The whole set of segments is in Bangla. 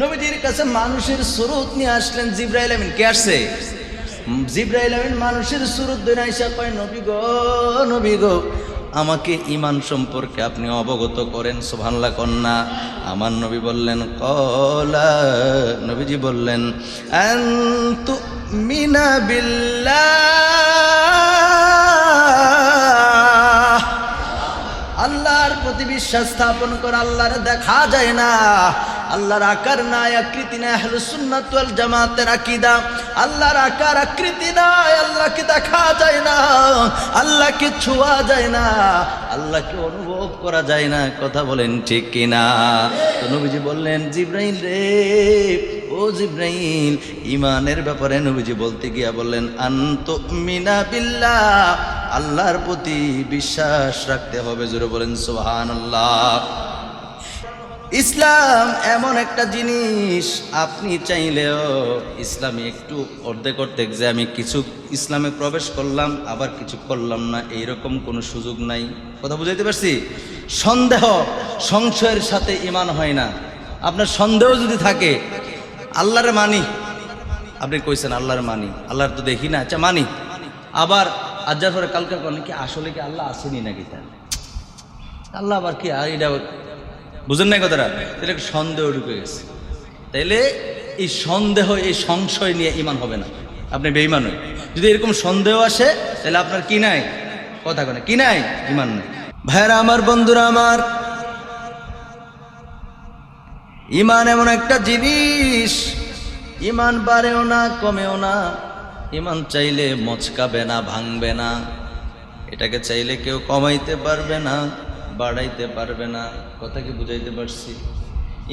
নবীজির কাছে মানুষের সুরত নিয়ে আসলেন জিব্রাইল আমিন। কে আসছে? জিব্রাইল আমিন মানুষের সুরত ধরে আইসা কয়, নবী গো নবী গো, আমাকে ইমান সম্পর্কে আপনি অবগত করেন, সুবহানাল্লাহ কন্যা আমার নবী বললেন, কলা। নবীজি বললেন মিনা বিল্লাহ। আল্লাহর প্রতি বিশ্বাস স্থাপন করে আল্লাহর দেখা যায় না। আল্লাহর আকার নাই, আকৃতি নাই, আহলে সুন্নাত ওয়াল জামাতের আকীদা। আল্লাহর আকার, আকৃতি নাই, আল্লাহকে দেখা যায় না, আল্লাহকে ছোঁয়া যায় না, আল্লাহকে অনুভব করা যায় না। কথা বলেন ঠিক কিনা? তো নবীজি বললেন, জিব্রাইল রে, ও জিব্রাইল। ইমানের ব্যাপারে নবীজি বলতে গিয়া বললেন আন্ত মিনা বিল্লাহ। আল্লাহর প্রতি বিশ্বাস রাখতে হবে, জোরে বলেন সোহান আল্লাহ ইসলাম এমন একটা জিনিস, আপনি চাইলেও ইসলামে একটু অর্ধেক অর্ধেক যে আমি কিছু ইসলামে প্রবেশ করলাম, আবার কিছু করলাম না, এইরকম কোনো সুযোগ নাই। কথা বুঝাইতে পারছি? সন্দেহ সংশয়ের সাথে ইমান হয় না। আপনার সন্দেহ যদি থাকে, আল্লাহর মানি। আপনি কইছেন আল্লাহর মানি, আল্লাহর তো দেখি না আচ্ছা মানি। আবার আজ্জার পরে কালকে কি আসলে কি আল্লাহ আসেনি নাকি তার? আল্লাহ আবার কি, আর এটা বুঝেন না কথাটা? তাহলে সন্দেহ ঢুকে গেছে। তাইলে এই সন্দেহ, এই সংশয় নিয়ে ইমান হবে না। আপনি বেইমান হন যদি এরকম সন্দেহ আসে, তাহলে আপনার কি নাই? কথা কেন কি নাই? ইমান নাই। ভাইরা আমার বন্ধুরা, আমার ইমান এমন একটা জিনিস। ইমান বাড়েও না, কমেও না। ইমান চাইলে মচকাবে না, ভাঙবে না। এটাকে চাইলে কেউ কমাইতে পারবে না, বাড়াইতে পারবে না। কথা কি বুঝাইতে পারছি।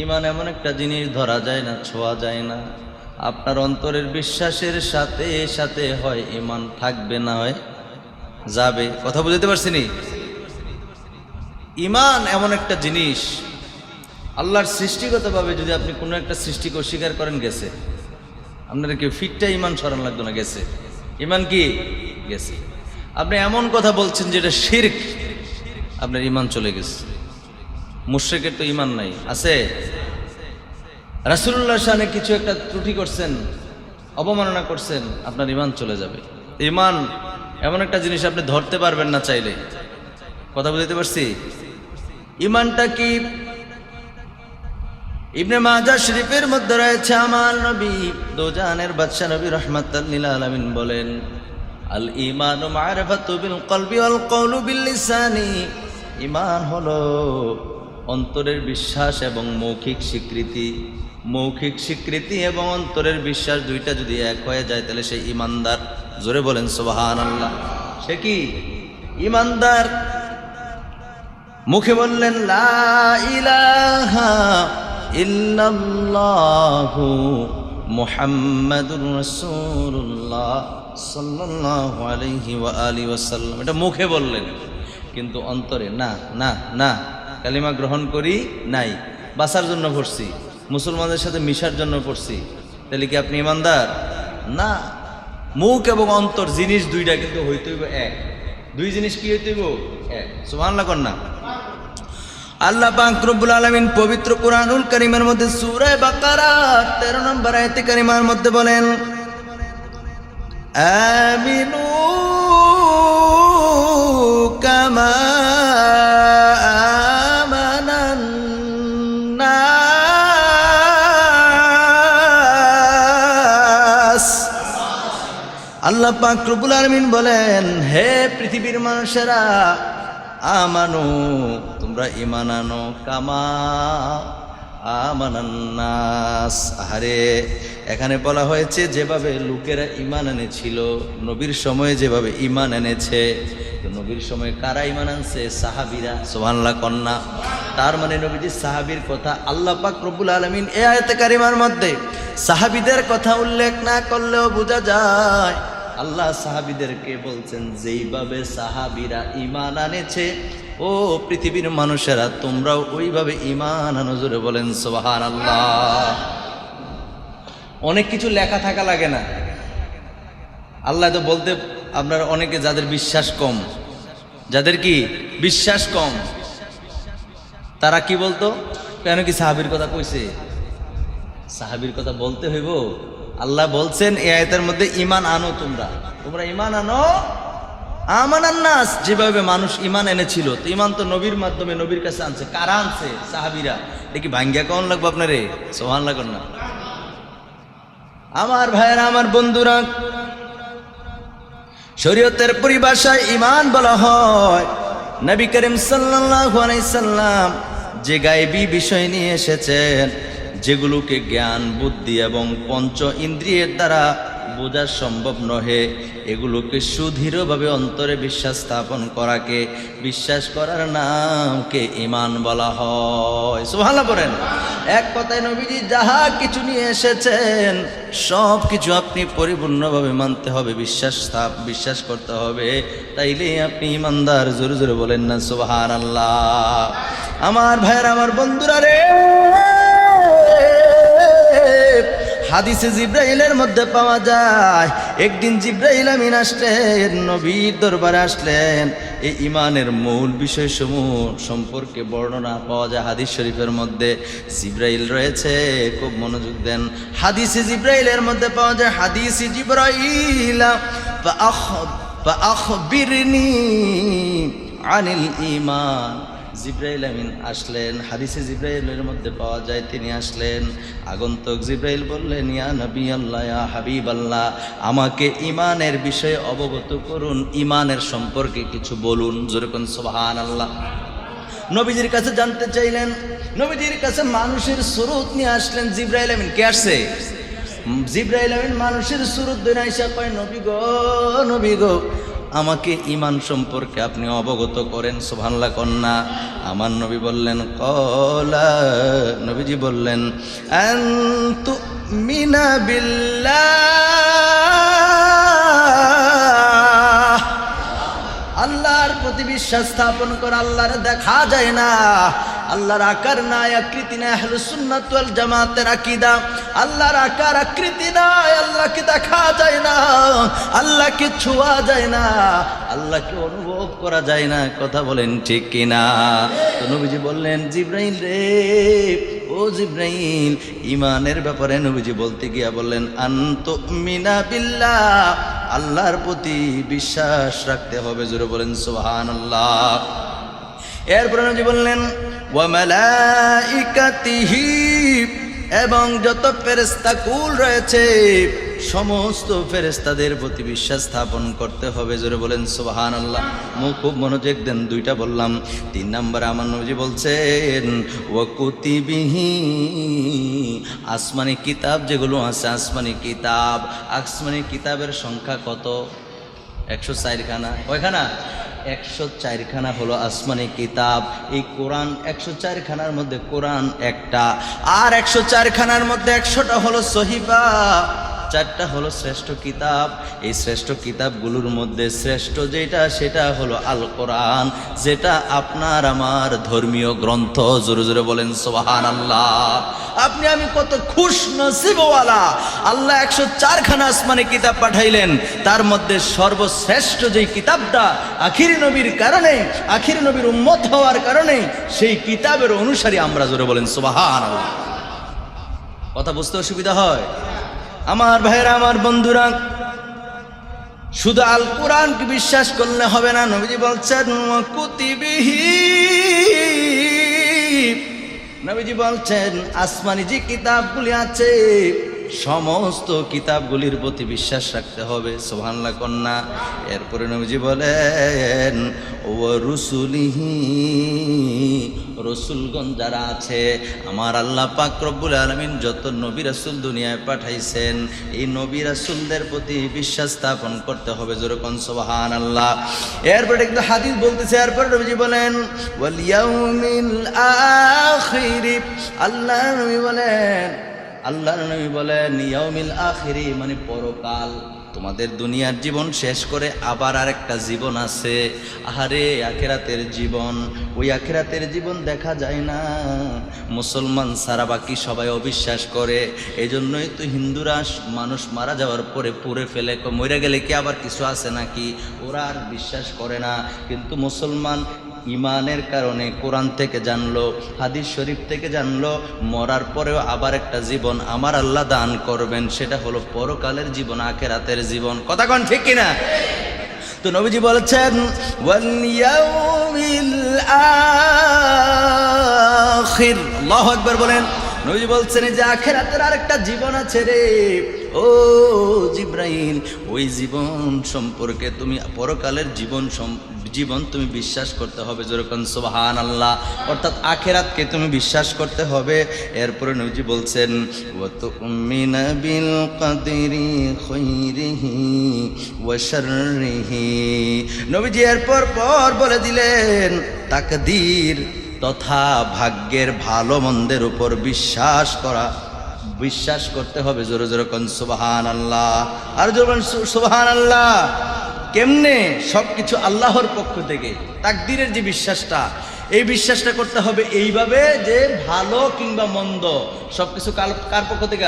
ইমান এমন একটা জিনিস, ধরা যায় না, ছোঁয়া যায় না। আপনার অন্তরের বিশ্বাসের সাথে সাথে হয়, ইমান থাকবে না হয়, যাবে। কথা বুঝাইতে পারছি নি? ইমান এমন একটা জিনিস, আল্লাহর সৃষ্টিগতভাবে যদি আপনি কোনো একটা সৃষ্টিকে অস্বীকার করেন, গেছে। আপনার কি ফিটটা ইমান স্মরণ লাগতো না, গেছে। ইমান কি? গেছে। আপনি এমন কথা বলছেন যেটা শির্ক, আপনার ইমান চলে গেছে। মুশ্রিকের তো ইমান নাই। আছে? রাসুল্লাহ সামনে কিছু একটা ত্রুটি করছেন, অবমাননা করছেন, আপনার ইমান চলে যাবে। ইমান এমন একটা জিনিস আপনি ধরতে পারবেন না চাইলে। কথা বুঝতে পারছি? ইমানটা কি? ইবনে মাজা শরীফের মধ্যে রয়েছে, আমার নবী দোজানের বাদশা নবী রহমাতুল্লিল আলামিন বলেন, আল ইমানু মারফাতু বিল কলবি ওয়াল কওলু বিল ইমান হলো অন্তরের বিশ্বাস এবং মৌখিক স্বীকৃতি। মৌখিক স্বীকৃতি এবং অন্তরের বিশ্বাস দুইটা যদি এক হয়ে যায়, তাহলে সেই ইমানদার, জোরে বলেন সুবহানাল্লাহ। সে কি? ইমানদার? মুখে বললেন ইল্লাল্লাহু মুহাম্মাদুর রাসূলুল্লাহ সাল্লাল্লাহু আলাইহি ওয়া আলিহি ওয়াসাল্লাম। এটা মুখে বললেন, কিন্তু অন্তরে না না না। কালিমা গ্রহণ করি নাই বাসার জন্য পড়ছি, মুসলমানদের সাথে মিশার জন্য পড়ছি। তাহলে কি আপনি ইমানদার? না, মুখ এবং অন্তর জিনিস দুইটা কিন্তু হইতেইব এক। দুই জিনিস কি হইতেইব এক। সুবহানাল্লাহ কন্যা আল্লাহ পাক রব্বুল আলামিন পবিত্র কুরআনুল কারীমের মধ্যে সূরা বাকারা 13 নম্বর আয়াতে কারিমার মধ্যে বলেন, আমিনু কামা আল্লাহ পাক আলামিন বলেন, হে পৃথিবীর মানুষেরা, আমানু, তোমরা ইমান আনো, কামা আমানান্নাস। আহারে, এখানে বলা হয়েছে, যেভাবে লোকেরা ইমান এনেছিল, নবীর সময়ে যেভাবে ইমান এনেছে, তো নবীর সময় কারা ইমান আনছে? সাহাবিরা। সোহানলা কন্যা। তার মানে নবীজি সাহাবির কথা আল্লাহ পাক রব্বুল আলমিন এ আয়তে কারিমার মধ্যে, সাহাবিদের কথা উল্লেখ না করলেও বোঝা যায় আল্লাহ সাহাবিদেরকে বলছেন, যেইভাবে সাহাবিরা ইমান আনেছে, ও পৃথিবীর মানুষেরা, তোমরাও ওইভাবে ইমান আনো। জোরে বলেন সোহান আল্লাহ অনেক কিছু লেখা থাকা লাগে না। আল্লাহ তো বলতে, আপনার অনেকে যাদের বিশ্বাস কম। যাদের কি? বিশ্বাস কম। তারা কি বলতো? কেন কি সাহাবির কথা কইছে? সাহাবির কথা বলতে হইব? আল্লাহ বলছেন, এই আয়তের মধ্যে ইমান আনো তোমরা। তোমরা ইমান আনো? আমান নাস, যেভাবে মানুষ ইমান এনেছিল। তো ইমান তো নবীর মাধ্যমে, নবীর কাছে আনছে। কারা আনছে? সাহাবিরা। দেখি ভাঙ্গিয়া কেমন লাগবে আপনারে? সোহান লাগুন না। আমার ভাইয়েরা, আমার বন্ধুরা, শরীয়তের পরিভাষায় ইমান বলা হয়, নবী করিম সাল্লাল্লাহু সাল্লাম যে গায়েবী বিষয় নিয়ে এসেছেন যেগুলোকে জ্ঞান, বুদ্ধি এবং পঞ্চ ইন্দ্রিয়ের দ্বারা বোঝা সম্ভব নহে, এগুলোকে সুদৃঢ়ভাবে অন্তরে বিশ্বাস স্থাপন করাকে বিশ্বাস করার নামকে ইমান বলা হয়। সুবহানাল্লাহ বলেন, এক কথায় নবীজি যাহা কিছু নিয়ে এসেছেন, সব কিছু আপনি পরিপূর্ণভাবে মানতে হবে, বিশ্বাস স্থাপ, বিশ্বাস করতে হবে। তাইলে আপনি ইমানদার জোরে জোরে বলেন না সুবহান আল্লাহ আমার ভাইয়ের, আমার বন্ধুরা রে! হাদিসে জিব্রাইলের মধ্যে পাওয়া যায়, একদিন জিব্রাইল আমিন আসলেন, নবীর দরবারে আসলেন। এই ইমানের মূল বিষয়সমূহ সম্পর্কে বর্ণনা পাওয়া যায় হাদিস শরীফের মধ্যে। জিব্রাইল রয়েছে, খুব মনোযোগ দেন। হাদিসে জিব্রাইলের মধ্যে পাওয়া যায়, হাদিসে জিব্রাইল আনিল ইমান। জিব্রাইল আমিন আসলেন। হাদিসে জিব্রাইলের মধ্যে পাওয়া যায়, তিনি আসলেন। আগন্তক জিব্রাইল বললেন, ইয়া নবী আল্লাহ, ইয়া হাবিব আল্লাহ, আমাকে ইমানের বিষয়ে অবগত করুন ইমানের সম্পর্কে কিছু বলুন। যেরকম সোহান আল্লাহ নবীজির কাছে জানতে চাইলেন, নবীজির কাছে মানুষের সুরত নিয়ে আসলেন জিব্রাইল আমিন। কে আসছে? জিব্রাইল আমিন মানুষের সুরত দিন আইসা কয় নবী গো নবী গো আমাকে ইমান সম্পর্কে আপনি অবগত করেন সুভানলা কন্যা। আমার নবী বললেন, কলা। নবীজি বললেন মিনা বিল্লাহ। আল্লাহর প্রতি বিশ্বাস স্থাপন করে আল্লাহর দেখা যায় না। আল্লাহর আকার নাই, আকৃতি নাই আহলে সুন্নাত জামাতের আকীদা। আল্লাহর আকার আকৃতি নাই, আল্লাহকে দেখা যায় না, আল্লাহকে ছোঁয়া যায় না, আল্লাহকে অনুভব করা যায় না। কথা বলেন ঠিক কিনা? নবীজি বললেন, জিব্রাইল রে, ও জিব্রাইল। ইমানের ব্যাপারে নবীজি বলতে গিয়া বললেন, আন্ত মিনা বিল্লাহ। আল্লাহর প্রতি বিশ্বাস রাখতে হবে, জোরে বলেন সোহান আল্লাহ এরপরে নবী বললেন ওয়ামালাইকাতিহি এবং যত ফেরেস্তা কুল রয়েছে, সমস্ত ফেরেস্তাদের প্রতি বিশ্বাস স্থাপন করতে হবে। জোরে বলেন সোহান আল্লাহ মুখ খুব মনোযোগ দেন, দুইটা বললাম। তিন নম্বরে, আমার নবজি বলছেন, ওয়াকুতিবিহি, আসমানি কিতাব যেগুলো আছে, আসমানি কিতাব। আসমানি কিতাবের সংখ্যা কত? একশো চারখানা। কয়খানা? একশো চারখানা হলো আসমানি কিতাব। এই কোরআন একশো চারখানার মধ্যে কোরআন একটা, আর একশো চারখানার মধ্যে একশোটা হলো সহিবা। চারটা হলো শ্রেষ্ঠ কিতাব। এই শ্রেষ্ঠ কিতাবগুলোর মধ্যে শ্রেষ্ঠ যেটা, সেটা হলো আল কোরআন যেটা আপনার আমার ধর্মীয় গ্রন্থ। জোরে জোরে বলেন সোহান আল্লাহ আপনি, আমি কত খুশ নসিবওয়ালা। আল্লাহ একশো চারখানা আসমানে কিতাব পাঠাইলেন। তার মধ্যে সর্বশ্রেষ্ঠ যেই কিতাবটা আখির নবীর কারণে, আখির নবীর উম্মত হওয়ার কারণে, সেই কিতাবের অনুসারী আমরা, জোরে বলেন সোবাহান কথা বুঝতে অসুবিধা হয়? আমার ভাইয়েরা, আমার বন্ধুরা, শুধু আল কোরআনকে বিশ্বাস করলে হবে না, নবীজি বলছেন কুতিবিহি নবীজি বলছেন, আসমানি যে কিতাবগুলি আছে সমস্ত কিতাবগুলির প্রতি বিশ্বাস রাখতে হবে সোহানলা কন্যা। এরপরে নবীজি বলেন ও রুসুলিহি, রসুলগণ যারা আছে, আমার আল্লাহ পাক রব্বুল আলমিন যত নবী রাসুল দুনিয়ায় পাঠাইছেন, এই নবী রাসুলদের প্রতি বিশ্বাস স্থাপন করতে হবে যেরকম সোহান আল্লাহ এরপরে কিন্তু হাদিস বলতেছে, এরপরে নবীজি বলেন আল্লাহ নবী বলেন আল্লাহ নবী বলেন, ইয়াউমিল আখিরি মানে পরকাল। তোমাদের দুনিয়ার জীবন শেষ করে আবার আর একটা জীবন আছে। আহারে, আখেরাতের জীবন। ওই আখেরাতের জীবন দেখা যায় না। মুসলমান সারা বাকি সবাই অবিশ্বাস করে। এই জন্যই তো হিন্দুরা মানুষ মারা যাওয়ার পরে পুড়ে ফেলে মরে গেলে কি আবার কিছু আছে নাকি? ওরা আর বিশ্বাস করে না। কিন্তু মুসলমান ইমানের কারণে কোরআন থেকে জানলো, হাদিস শরীফ থেকে জানলো, মরার পরেও আবার একটা জীবন আমার আল্লাহ দান করবেন, সেটা হলো পরকালের জীবন, আখেরাতের জীবন। কথা কন ঠিক কিনা? তো নবীজি বলেছেন আখির। বলেন। নবীজি বলছেন যে আখেরাতের আরেকটা জীবন আছে রে, ও জিব্রাইল, ওই জীবন সম্পর্কে তুমি পরকালের জীবন জীবন তুমি বিশ্বাস করতে হবে। যেরকম সুবহান আল্লাহ অর্থাৎ আখেরাতকে তুমি বিশ্বাস করতে হবে। এরপরে নবীজি বলছেন ওয়াত উম্মিনা বিল নবীজি এরপর পর বলে দিলেন, তাকদীর তথা ভাগ্যের ভালো মন্দের উপর বিশ্বাস করা। বিশ্বাস করতে হবে। জোরে জোরে কন সুবাহান আল্লাহ আর জোরে সুবাহান আল্লাহ কেমনে সব কিছু আল্লাহর পক্ষ থেকে? তাকদিরের যে বিশ্বাসটা, এই বিশ্বাসটা করতে হবে এইভাবে যে ভালো কিংবা মন্দ সব কিছু কার পক্ষ থেকে?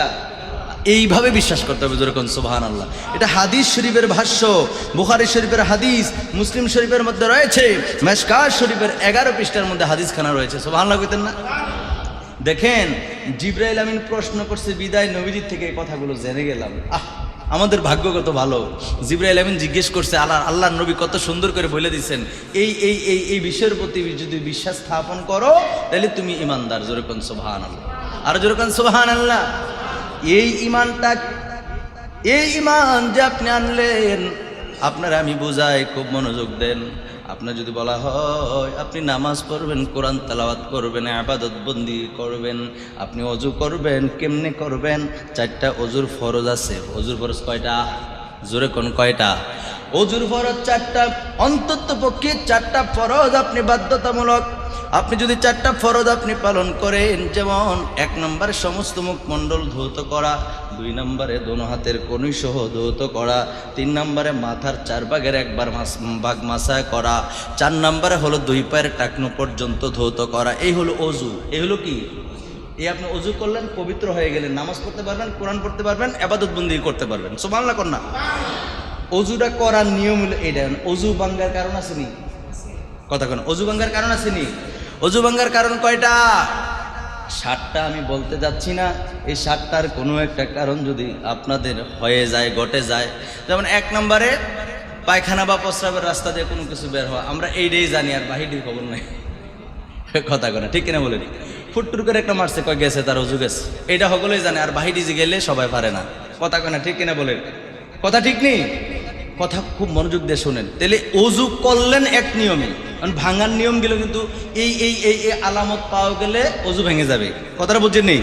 এইভাবে বিশ্বাস করতে হবে যেরকম সোহান আল্লাহ এটা হাদিস শরীফের ভাষ্য, বুখারি শরীফের হাদিস, মুসলিম শরীফের মধ্যে রয়েছে মেশকার শরীফের এগারো পৃষ্ঠার মধ্যে হাদিস খানা রয়েছে। সুবাহান আল্লাহ কইতেন না? দেখেন, জিব্রাইল আমিন প্রশ্ন করছে, বিদায় নবীজির থেকে এই কথাগুলো জেনে গেলাম। আহ! আমাদের ভাগ্য কত ভালো? জিব্রাইল আমিন জিজ্ঞেস করছে, আল্লাহ, আল্লাহর নবী কত সুন্দর করে বলে দিচ্ছেন এই এই এই এই বিষয়ের প্রতি যদি বিশ্বাস স্থাপন করো, তাহলে তুমি ইমানদার। যেরকম সোহান আল্লাহ আর যেরকম সোহান আল্লাহ এই ইমানটা, এই ইমান যে আপনি আনলেন, আপনারা আমি বোঝাই, খুব মনোযোগ দেন। আপনার যদি বলা হয়, আপনি নামাজ পড়বেন, কোরআন তালাওয়াত করবেন আবাদত বন্দি করবেন, আপনি অজু করবেন, কেমনে করবেন? চারটা অজুর ফরজ আছে। অজুর ফরজ কয়টা? জোরে কোন কয়টা? অজুর ফরজ চারটা, অন্তত পক্ষে চারটা ফরজ আপনি বাধ্যতামূলক। আপনি যদি চারটা ফরজ আপনি পালন করেন, যেমন এক নম্বরে সমস্ত মুখমণ্ডল ধৌত করা, দুই নম্বরে দোনো হাতের সহ ধৌত করা, তিন নম্বরে মাথার চার ভাগের একবার ভাগ মাসায় করা, চার নম্বরে হলো দুই পায়ের টাকনো পর্যন্ত ধৌত করা, এই হলো অজু। এই হলো কি? এই আপনি অজু করলেন, পবিত্র হয়ে গেলেন, নামাজ পড়তে পারবেন, কোরআন পড়তে পারবেন, আবাদত বন্দি করতে পারবেন। সোমাল্লা না অজুটা করার নিয়ম হলো এটা অজু বাঙ্গার কারণ আসেনি কথা কেন, অজু ভাঙ্গার কারণ আসেনি অজু ভাঙ্গার কারণ কয়টা? ষাটটা আমি বলতে যাচ্ছি না। এই ষাটটার কোনো একটা কারণ যদি আপনাদের হয়ে যায়, ঘটে যায়, যেমন এক নম্বরে, পায়খানা বা প্রস্রাবের রাস্তা দিয়ে কোনো কিছু বের হওয়া। আমরা এইটাই জানি, আর বাহিটির খবর নাই। কথা কেনা, ঠিক কিনা বলে বলেনি? ফুটটুর করে একটা মারছে, কয় গেছে তার, অজু গেছে। এইটা সকলেই জানে, আর বাহিটি যে গেলে সবাই পারে না। কথা কেনা ঠিক কিনা বলেন? কথা ঠিক নেই? কথা খুব মনোযোগ দিয়ে শোনেন। তাহলে অজু করলেন এক নিয়মে। কারণ ভাঙার নিয়মগুলো কিন্তু এই এই এই এই আলামত পাওয়া গেলে অজু ভেঙে যাবে। কথাটা বুঝছেন নেই?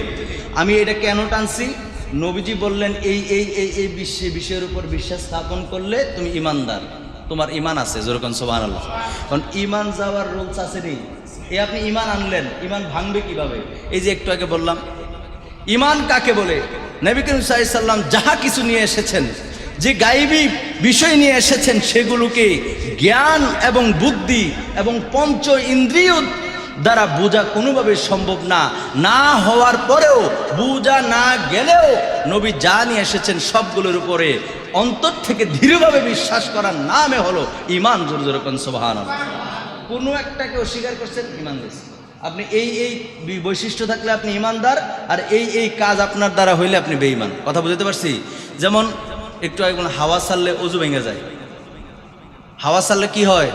আমি এটা কেন টানছি? নবীজি বললেন, এই এই এই এই বিশ্বে, বিষয়ের উপর বিশ্বাস স্থাপন করলে তুমি ইমানদার। তোমার ইমান আছে, যেরকম সোমান আল্লাহ কারণ ইমান যাওয়ার রুলস আছে নেই। এই আপনি ইমান আনলেন ইমান ভাঙবে কীভাবে? এই যে একটু আগে বললাম ইমান কাকে বলে? নবী করিম সাল্লাম যাহা কিছু নিয়ে এসেছেন, যে গাইবী বিষয় নিয়ে এসেছেন, সেগুলোকে জ্ঞান এবং বুদ্ধি এবং পঞ্চ ইন্দ্রিয় দ্বারা বোঝা কোনোভাবে সম্ভব না। না হওয়ার পরেও, বোঝা না গেলেও নবী যা নিয়ে এসেছেন সবগুলোর উপরে অন্তর থেকে দৃঢ়ভাবে বিশ্বাস করার নামে হলো ইমান জোর জোর সোবাহান কোনো একটাকে অস্বীকার করছেন ইমান আপনি এই এই বৈশিষ্ট্য থাকলে আপনি ইমানদার আর এই এই কাজ আপনার দ্বারা হইলে আপনি বেঈমান। কথা বুঝতে পারছি? যেমন একটু বললাম, হাওয়া ছাড়লে অজু ভেঙে যায়। হাওয়া ছাড়লে কি হয়?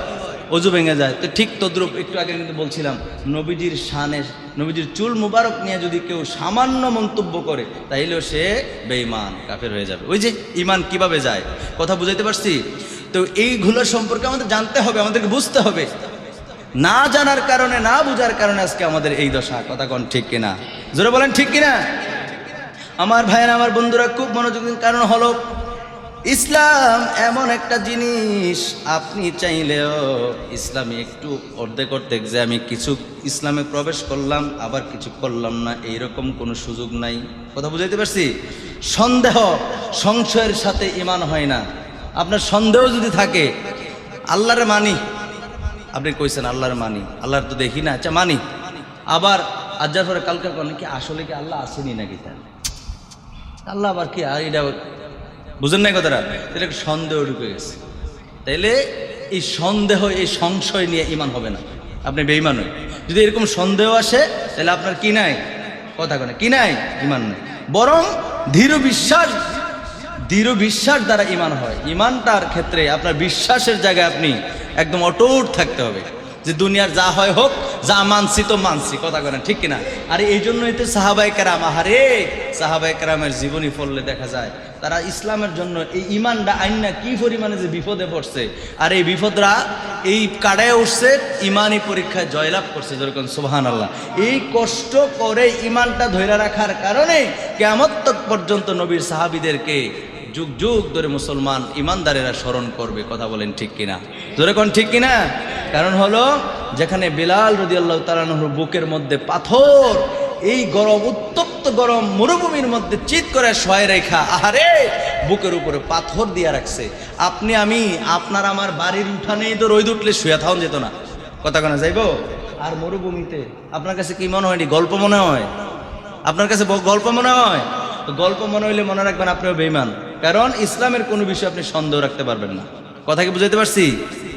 অজু ভেঙে যায়। তো ঠিক তদ্রুপ একটু আগে কিন্তু বলছিলাম নবীজির শানে নবীজির চুল মুবারক নিয়ে যদি কেউ সামান্য মন্তব্য করে তাইলেও সে বেঈমান কাফের হয়ে যাবে। ওই যে ইমান কীভাবে যায়? কথা বুঝাইতে পারছি? তো এইগুলো সম্পর্কে আমাদের জানতে হবে আমাদেরকে বুঝতে হবে। না জানার কারণে, না বুঝার কারণে আজকে আমাদের এই দশা, কথা কোন ঠিক কিনা? জোরে বলেন, ঠিক কিনা? আমার ভাইয়ের, আমার বন্ধুরা খুব মনোযোগী কারণ হলো ইসলাম এমন একটা জিনিস, আপনি চাইলেও ইসলামে একটু অর্ধেক অর্ধেক যে আমি কিছু ইসলামে প্রবেশ করলাম, আবার কিছু করলাম না, এইরকম কোনো সুযোগ নাই। কথা বুঝাইতে পারছি? সন্দেহ সংশয়ের সাথে ইমান হয় না। আপনার সন্দেহ যদি থাকে, আল্লাহরে মানি আপনি কইছেন আল্লাহর মানি। আল্লাহর তো দেখি না। আচ্ছা মানি। আবার আজ্জার পরে কালকে করেন কি, আসলে কি আল্লাহ আসেনি নাকি তার? আল্লাহ আবার কি আর এটা বুঝেন নাই কথাটা? এটা সন্দেহ ঢুকে গেছে। তাইলে এই সন্দেহ, এই সংশয় নিয়ে ইমান হবে না। আপনি বেইমান হই যদি এরকম সন্দেহ আসে, তাহলে আপনার কি নাই? কথা কেন কি নাই? ইমান নাই। বরং ধীর বিশ্বাস দৃঢ় বিশ্বাস দ্বারা ইমান হয়। ইমানটার ক্ষেত্রে আপনার বিশ্বাসের জায়গায় আপনি একদম অটুট থাকতে হবে যে দুনিয়ার যা হয় হোক, যা মানছি তো মানছি, কথা করেন ঠিক কিনা? আর এই জন্যই তো সাহাবাই কেরাম, আহারে! সাহাবাই কেরামের জীবনী পড়লে দেখা যায়, তারা ইসলামের জন্য এই ইমানটা আইন কি পরিমাণে যে বিপদে পড়ছে, আর এই বিপদরা এই কাটায় উঠছে ইমানই পরীক্ষায় জয়লাভ করছে, যেরকম সোহান আল্লাহ এই কষ্ট করে ইমানটা ধরে রাখার কারণে কেমন পর্যন্ত নবীর সাহাবিদেরকে যুগ যুগ ধরে মুসলমান ইমানদারেরা স্মরণ করবে, কথা বলেন ঠিক কিনা? ধরে কোন ঠিক কিনা? কারণ হলো, যেখানে বিলাল রদি আল্লাহ তালানহর বুকের মধ্যে পাথর, এই গরম, উত্তপ্ত গরম মরুভূমির মধ্যে চিত করে শয় রেখা, আহারে! বুকের উপরে পাথর দিয়া রাখছে। আপনি, আমি, আপনার আমার বাড়ির উঠানেই তো রোদ উঠলে শুয়ে থাউন যেত না। কথা কেনা যাইব? আর মরুভূমিতে, আপনার কাছে কি মনে হয়নি গল্প মনে হয়? আপনার কাছে গল্প মনে হয়? গল্প মনে হইলে মনে রাখবেন আপনিও বেইমান কারণ ইসলামের কোনো বিষয়ে আপনি সন্দেহ রাখতে পারবেন না। কথা কি বুঝাইতে পারছি?